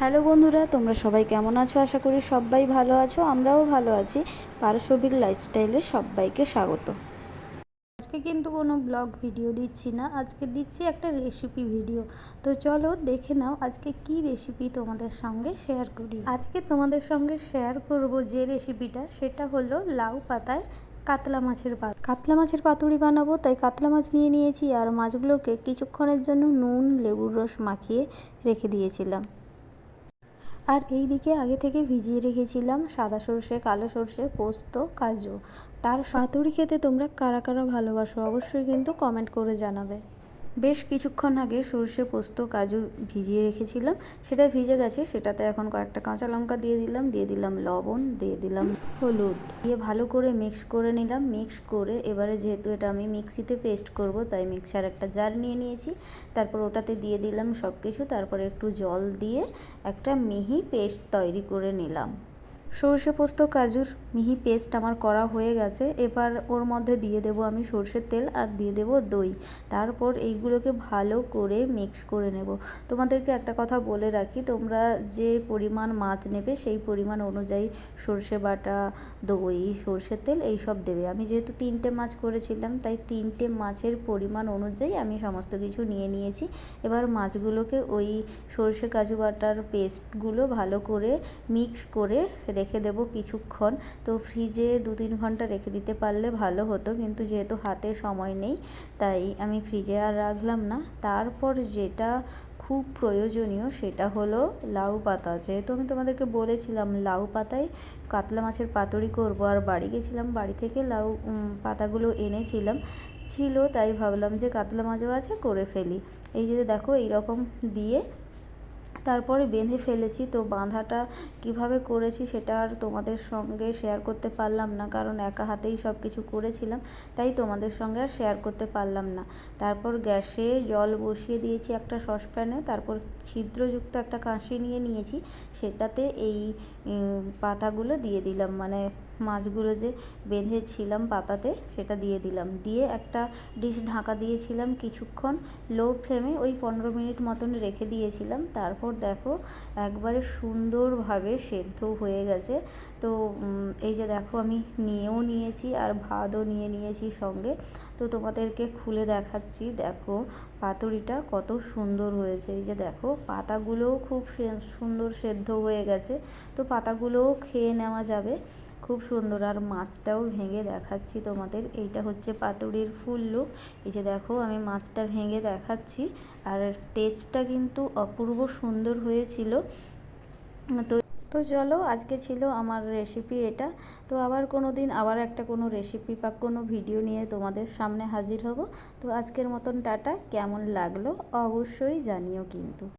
Hello বন্ধুরা, তোমরা সবাই কেমন আছো? আশা করি সবাই ভালো আছো, আমরাও ভালো আছি। পারসবিক লাইফস্টাইলে সবাইকে স্বাগত। আজকে কিন্তু কোনো ব্লগ ভিডিও দিচ্ছি না, আজকে দিচ্ছি একটা রেসিপি ভিডিও তো চলো দেখে নাও আজকে কি রেসিপি তোমাদের সঙ্গে শেয়ার করি। আজকে তোমাদের সঙ্গে শেয়ার করব যে রেসিপিটা সেটা হলো লাউ পাতায় কাতলা মাছের পাত কাতলা মাছের পাতুড়ি বানাবো, তাই কাতলা মাছ নিয়ে নিয়েছি আর মাছগুলোকে কিছুক্ষণের জন্য নুন, লেবুর রস মাখিয়ে রেখে দিয়েছিলাম। আর এই দিকে আগে থেকে ভিজিয়ে রেখেছিলাম সাদা সর্ষে, কালো সর্ষে, পোস্ত, কাজু। তার পাতুড়ি খেতে তোমরা কারা কারা ভালোবাসো অবশ্যই কিন্তু কমেন্ট করে জানাবে। বেশ কিছুক্ষণ আগে সর্ষে পোস্ত, কাজু ভিজিয়ে রেখেছিলাম। সেটা ভিজে গেছে, সেটাতে এখন কয়েকটা কাঁচা লঙ্কা দিয়ে দিলাম দিয়ে দিলাম লবণ, দিয়ে দিলাম হলুদ। দিয়ে ভালো করে মিক্স করে নিলাম। মিক্স করে এবারে যেহেতু এটা আমি মিক্সিতে পেস্ট করব, তাই মিক্সার একটা জার নিয়ে নিয়েছি। তারপর ওটাতে দিয়ে দিলাম সব কিছু তারপরে একটু জল দিয়ে একটা মিহি পেস্ট তৈরি করে নিলাম। সর্ষে পোস্ত, কাজুর মিহি পেস্ট আমার করা হয়ে গেছে। এবার ওর মধ্যে দিয়ে দেবো আমি সর্ষের তেল আর দিয়ে দেবো দই। তারপর এইগুলোকে ভালো করে মিক্স করে নেব। তোমাদেরকে একটা কথা বলে রাখি, তোমরা যে পরিমাণ মাছ নেবে সেই পরিমাণ অনুযায়ী সর্ষে বাটা, দই, সর্ষের তেল এই সব দেবে। আমি যেহেতু তিনটে মাছ করেছিলাম, তাই তিনটে মাছের পরিমাণ অনুযায়ী আমি সমস্ত কিছু নিয়ে নিয়েছি। এবার মাছগুলোকে ওই সর্ষে, কাজু বাটার পেস্টগুলো ভালো করে মিক্স করে রেখে দেবো কিছুক্ষণ। তো ফ্রিজে দু তিন ঘণ্টা রেখে দিতে পারলে ভালো হতো, কিন্তু যেহেতু হাতে সময় নেই, তাই আমি ফ্রিজে আর রাখলাম না। তারপর যেটা খুব প্রয়োজনীয় সেটা হলো লাউ পাতা। যেহেতু আমি তোমাদেরকে বলেছিলাম লাউ পাতায় কাতলা মাছের পাতুরি করব, আর বাড়ি গেছিলাম, বাড়ি থেকে লাউ পাতাগুলো এনেছিলাম, ছিল, তাই ভাবলাম যে কাতলা মাছও আছে, করে ফেলি। এই যে দেখো, এইরকম দিয়ে তারপরে বেঁধে ফেলেছি, তো বাঁধাটা কীভাবে করেছি সেটা আর তোমাদের সঙ্গে শেয়ার করতে পারলাম না, কারণ একা হাতেই সব কিছু করেছিলাম, তাই তোমাদের সঙ্গে আর শেয়ার করতে পারলাম না। তারপর গ্যাসে জল বসিয়ে দিয়েছি একটা সসপ্যানে, তারপর ছিদ্রযুক্ত একটা কাঁসি নিয়ে নিয়েছি, সেটাতে এই পাতাগুলো দিয়ে দিলাম মানে মাছগুলো যে বেঁধেছিলাম পাতাতে সেটা দিয়ে দিলাম। দিয়ে একটা ডিশ ঢাকা দিয়েছিলাম, কিছুক্ষণ লো ফ্লেমে ওই পনেরো মিনিট মতন রেখে দিয়েছিলাম, তারপর দেখো, একবারে সুন্দরভাবে সেদ্ধ হয়ে গেছে। তো এই যে দেখো আমি নিয়েও নিয়েছি আর ভাতও নিয়ে নিয়েছি সঙ্গে। তো তোমাদেরকে খুলে দেখাচ্ছি, দেখো পাতুরিটা কত সুন্দর হয়েছে। এই যে দেখো, পাতাগুলোও খুব সুন্দর সেদ্ধ হয়ে গেছে। তো পাতাগুলোও খেয়ে নেওয়া যাবে। খুব সুন্দর। আর মাছটাও ভেঙে দেখাচ্ছি তোমাদের। এইটা হচ্ছে পাতুরির ফুল লুক এই যে দেখো, আমি মাছটা ভেঙে দেখাচ্ছি। আর টেস্টটা কিন্তু অপূর্ব সুন্দর হয়েছিল। তো তো চলো, আজকে ছিল আমার রেসিপি এটা। তো আবার কোনো দিন আবার একটা কোনো রেসিপি বা কোনো ভিডিও নিয়ে তোমাদের সামনে হাজির হব। তো আজকের মতন টাটা। কেমন লাগল অবশ্যই জানিও কিন্তু।